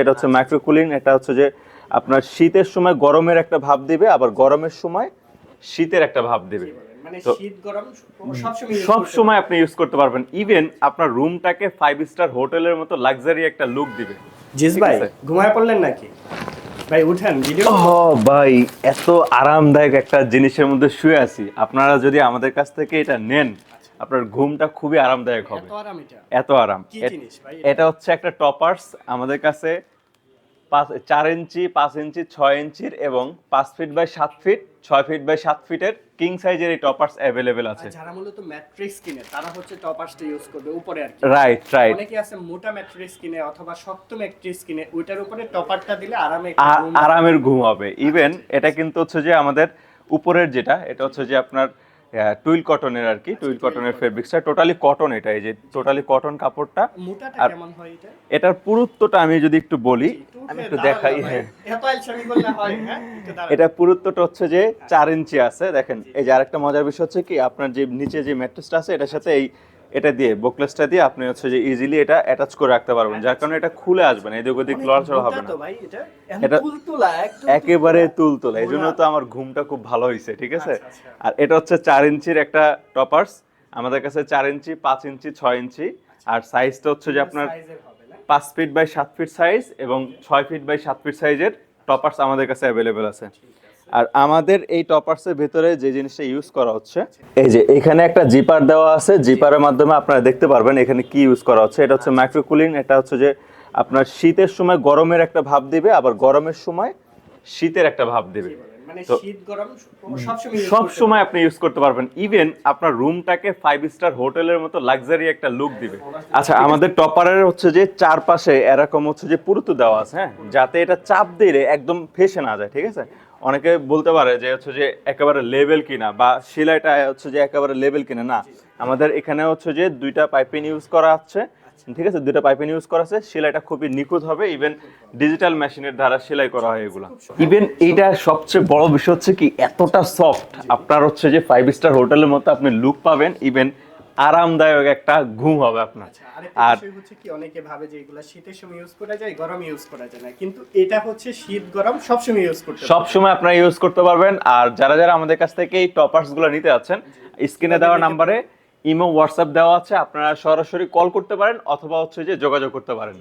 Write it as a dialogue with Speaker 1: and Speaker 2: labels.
Speaker 1: এটা হচ্ছে micro cooling এটা হচ্ছে যে আপনার শীতের সময় গরমের একটা ভাব দিবে আবার গরমের সময় শীতের একটা ভাব দিবে।
Speaker 2: মানে
Speaker 1: সব সময় আপনি ইউজ করতে পারবেন। ইভেন আপনার রুমটাকে ফাইভ স্টার হোটেলের মতো লাক্সারি একটা লুক দিবে।
Speaker 2: জিস ভাই ঘুমায় পড়লেন নাকি? ভাই উঠেন ভিডিও
Speaker 1: ভাই এত আরামদায়ক একটা জিনিসের মধ্যে শুয়ে আছি। আপনারা যদি আমাদের কাছ থেকে এটা নেন আপনার ঘুমটা খুবই আরামদায়ক হবে।
Speaker 2: এত আরাম। এটা
Speaker 1: হচ্ছে একটা টপার্স আমাদের কাছে। পাঁচ চার ইঞ্চি পাঁচ ইঞ্চি ছয় ইঞ্চির এবং পাঁচ ফিট বাই সাত ফিট ছয় ফিট বাই সাত ফিটের কিং সাইজের এই টপার্স অ্যাভেলেবেল আছে।
Speaker 2: যারা মূলত ম্যাট্রিক্স কিনে তারা হচ্ছে টপার্সটা ইউজ করবে উপরে আর কি।
Speaker 1: রাইট রাইট
Speaker 2: অনেকে আছে মোটা ম্যাট্রিক্স কিনে অথবা শক্ত ম্যাট্রিক্স কিনে ওইটার উপরে টপারটা দিলে আরামে
Speaker 1: আরামের ঘুম হবে। ইভেন এটা কিন্তু হচ্ছে যে আমাদের উপরের যেটা এটা হচ্ছে যে আপনার টুইল কটনের আর কি টুইল কটনের ফেব্রিক্সটা টোটালি কটন এটা এই যে টোটালি কটন কাপড়টা।
Speaker 2: মোটাটা
Speaker 1: আর-
Speaker 2: কেমন হয় এটা?
Speaker 1: এটার পুরুত্বটা আমি যদি একটু বলি
Speaker 2: একটু
Speaker 1: আমি একটু দেখাই হ্যাঁ।
Speaker 2: হয় হ্যাঁ।
Speaker 1: এটা পুরুত্বটা হচ্ছে যে চার ইঞ্চি আছে দেখেন। এই যে আরেকটা মজার বিষয় হচ্ছে কি আপনার যে নিচে যে ম্যাট্রেসটা আছে এটার সাথে এই এটা দিয়ে বোকলেসটা দিয়ে আপনি হচ্ছে যে ইজিলি এটা অ্যাটাচ করে রাখতে পারবেন যার কারণে এটা খুলে আসবে না এদিক ওদিক লড়াচড়া হবে না।
Speaker 2: এটা
Speaker 1: একেবারে
Speaker 2: তুলতুলা।
Speaker 1: এই জন্য তো আমার ঘুমটা খুব ভালো হয়েছে ঠিক আছে?
Speaker 2: আচ্ছা, আচ্ছা।
Speaker 1: আর এটা হচ্ছে চার ইঞ্চির একটা টপার্স আমাদের কাছে চার ইঞ্চি পাঁচ ইঞ্চি ছয় ইঞ্চি আর সাইজটা হচ্ছে যে আপনার পাঁচ ফিট বাই সাত ফিট সাইজ এবং ছয় ফিট বাই সাত ফিট সাইজের টপার্স আমাদের কাছে অ্যাভেলেবেল আছে। আর আমাদের এই টপার্সের ভেতরে যে জিনিসটা ইউজ করা হচ্ছে, এই যে এখানে একটা জিপার দেওয়া আছে। জিপারের মাধ্যমে আপনারা দেখতে পারবেন এখানে কি ইউজ করা হচ্ছে। এটা হচ্ছে মাইক্রো কুলিং এটা হচ্ছে যে আপনার শীতের সময় গরমের একটা ভাব দিবে, আবার গরমের সময় শীতের একটা ভাব দিবে।
Speaker 2: মানে
Speaker 1: সব সময় আপনি ইউজ করতে পারবেন। ইভেন আপনার রুমটাকে ফাইভ স্টার হোটেলের মতো লাক্সারি একটা লুক দিবে। আচ্ছা আমাদের টপারের হচ্ছে যে চারপাশে এরকম হচ্ছে যে পুরুতু দেওয়া আছে হ্যাঁ? যাতে এটা চাপ দিলে একদম ফেসে না যায় ঠিক আছে? অনেকে বলতে পারে যে হচ্ছে যে একেবারে লেভেল কিনা বা সেলাইটা হচ্ছে যে একেবারে লেভেল কিনা না। আমাদের এখানে হচ্ছে যে দুইটা পাইপিং ইউজ করা আছে। ঠিক আছে দুইটা পাইপিং ইউজ করা আছে সেলাইটা খুবই নিখুঁত হবে ইভেন ডিজিটাল মেশিনের দ্বারা সেলাই করা হয় এগুলা। ইভেন এইটা সবচেয়ে বড় বিষয় হচ্ছে কি এতটা সফট আপনার হচ্ছে যে ফাইভ স্টার হোটেলের মতো আপনি লুক পাবেন ইভেন আরামদায়ক একটা ঘুম হবে আপনার। আর
Speaker 2: হচ্ছে কি অনেকে ভাবে যে এগুলা শীতের সময় ইউজ করা যায় গরম ইউজ করা যায় না। কিন্তু এটা হচ্ছে শীত গরম সবসময় ইউজ করতে
Speaker 1: সব সময় আপনারা ইউজ করতে পারবেন। আর যারা যারা আমাদের কাছ থেকে এই টপার্সগুলো নিতে আছেন স্ক্রিনে দেওয়া নাম্বারে ইমো, হোয়াটসঅ্যাপ দেওয়া আছে, আপনারা সরাসরি কল করতে পারেন, অথবা হচ্ছে যে যোগাযোগ করতে পারেন।